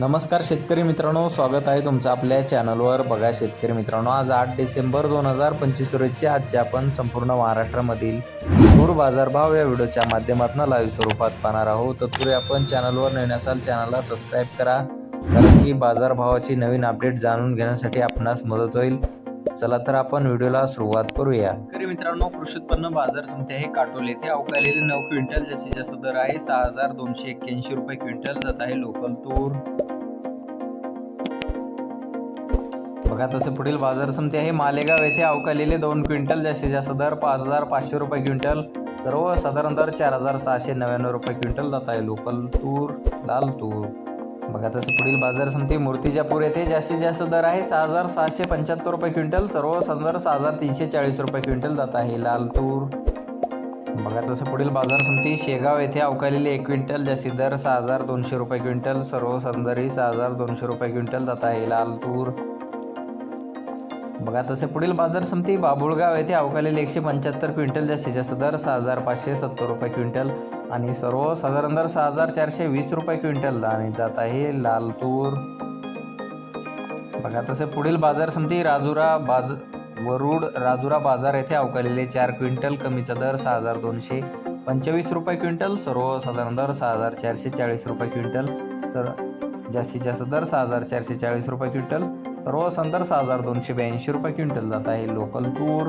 नमस्कार शेतकरी मित्रांनो स्वागत आहे तुमचं आपल्या चॅनलवर. बघा शेतकरी मित्रांनो आज आठ डिसेंबर दोन हजार पंचवीस रोजची आजचे आपण संपूर्ण महाराष्ट्रामधील तूर बाजारभाव या व्हिडिओच्या माध्यमातून लाईव्ह स्वरूपात पाहणार आहोत. तत्पूर्वी आपण चॅनलवर नवीन असाल चॅनलला सबस्क्राईब करा. कारण की बाजारभावाची नवीन अपडेट जाणून घेण्यासाठी आपणास मदत होईल. चला तर आपण व्हिडिओला सुरुवात करूया. तरी मित्रांनो कृषी उत्पन्न बाजार समिती आहे काटोल येथे. अवकालेले नऊ क्विंटल जास्तीत जास्त दर आहे. सहा हजार दोनशे एक्क्याऐंशी रुपये क्विंटल जात आहे लोकल तूर. बघा तसे पुढील बाजार समिती आहे. मालेगाव येथे अवकालेले दोन क्विंटल जास्तीत जास्त दर पाच हजार पाचशे रुपये क्विंटल. सर्व साधारण दर चार हजार सहाशे नव्याण्णव रुपये क्विंटल जात आहे. लोकल तूर लाल तूर. बघा तसे पुढील बाजार समिती मूर्तिजापूर येथे जास्तीत जास्त दर आहे. सहा हजार सहाशे पंच्याहत्तर रुपये क्विंटल. सर्व सदर सहा हजार तीनशे चाळीस रुपये क्विंटल जात आहे. लाल तूर. बघा तसं पुढील बाजार समिती शेगाव येथे अवकालेले एक क्विंटल जास्तीत दर सहा हजार दोनशे रुपये क्विंटल. सर्व संदरी सहा हजार दोनशे रुपये क्विंटल जात आहे. लाल तूर. बघा तसे पुढील बाजार समिती बाबुळगाव येथे अवकालेले एकशे पंच्याहत्तर क्विंटल जास्तीत जास्त दर सहा हजार पाचशे सत्तर रुपये क्विंटल आणि सर्व साधारण दर सहा हजार चारशे वीस रुपये क्विंटल. आणि जात आहे लाल तूर बघा तसे पुढील बाजार समिती राजुरा बाज वरुड राजुरा बाजार येथे अवकालेले चार क्विंटल कमीचा दर सहा हजार दोनशे पंचवीस रुपये क्विंटल सर्व साधारण दर सहा हजार चारशे चाळीस रुपये क्विंटल सर जास्तीत जास्त दर सहा हजार चारशे चाळीस रुपये क्विंटल सर्व संदर सहा हजार दोनशे ब्याऐंशी रुपये क्विंटल जात आहे. लोकल तूर